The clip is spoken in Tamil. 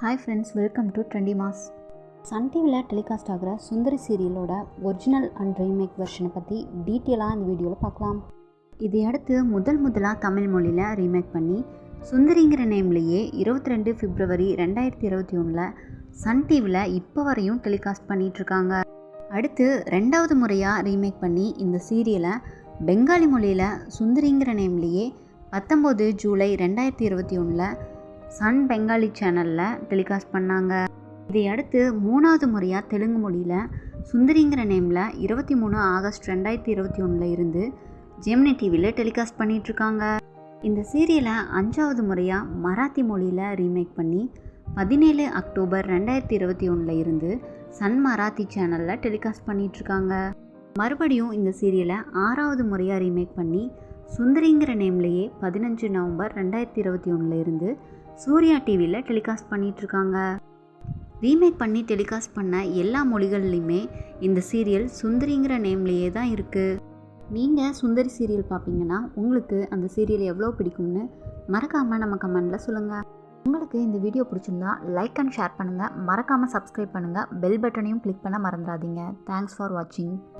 Hi friends welcome to trendy mass Sun டிவியில் டெலிகாஸ்ட் ஆகிற சுந்தரி சீரியலோட ஒரிஜினல் அண்ட் ரீமேக் வெர்ஷனை பற்றி டீட்டெயிலாக இந்த வீடியோவில் பார்க்கலாம். இதையடுத்து முதல் முதலாக தமிழ் மொழியில் ரீமேக் பண்ணி சுந்தரிங்கிற நேம்லேயே இருபத்தி ரெண்டு பிப்ரவரி ரெண்டாயிரத்தி இருபத்தி ஒன்றில் சன் டிவியில் இப்போ வரையும் டெலிகாஸ்ட் பண்ணிகிட்ருக்காங்க அடுத்து ரெண்டாவது முறையாக ரீமேக் பண்ணி இந்த சீரியலை பெங்காலி மொழியில் சுந்தரிங்கிற நேம்லேயே பத்தொம்போது ஜூலை ரெண்டாயிரத்தி இருபத்தி ஒன்றில் சன் பெங்காலி சேனலில் டெலிகாஸ்ட் பண்ணாங்க. இதை அடுத்து மூணாவது முறையாக தெலுங்கு மொழியில் சுந்தரிங்கிற நேமில் இருபத்தி மூணு ஆகஸ்ட் ரெண்டாயிரத்தி இருபத்தி ஒன்றில் இருந்து ஜெமினி டிவியில் டெலிகாஸ்ட் பண்ணிகிட்ருக்காங்க இந்த சீரியலை அஞ்சாவது முறையாக மராத்தி மொழியில் ரீமேக் பண்ணி பதினேழு அக்டோபர் ரெண்டாயிரத்தி இருபத்தி ஒன்றில் இருந்து சன் மராத்தி சேனலில் டெலிகாஸ்ட் பண்ணிகிட்ருக்காங்க மறுபடியும் இந்த சீரியலை ஆறாவது முறையாக ரீமேக் பண்ணி சுந்தரிங்கிற நேம்லேயே பதினஞ்சு நவம்பர் ரெண்டாயிரத்தி இருபத்தி ஒன்றில் இருந்து சூர்யா டிவியில் டெலிகாஸ்ட் பண்ணிகிட்ருக்காங்க ரீமேக் பண்ணி டெலிகாஸ்ட் பண்ண எல்லா மொழிகள்லையுமே இந்த சீரியல் சுந்தரிங்கிற நேம்லேயே தான் இருக்குது நீங்கள் சுந்தரி சீரியல் பார்ப்பீங்கன்னா உங்களுக்கு அந்த சீரியல் எவ்வளோ பிடிக்கும்னு மறக்காமல் நம்ம கமெண்டில் சொல்லுங்கள் உங்களுக்கு இந்த வீடியோ பிடிச்சிருந்தா லைக் அண்ட் ஷேர் பண்ணுங்கள் மறக்காமல் சப்ஸ்கிரைப் பண்ணுங்கள் பெல் பட்டனையும் கிளிக் பண்ண மறந்துடாதீங்க. தேங்க்ஸ் ஃபார் வாட்சிங்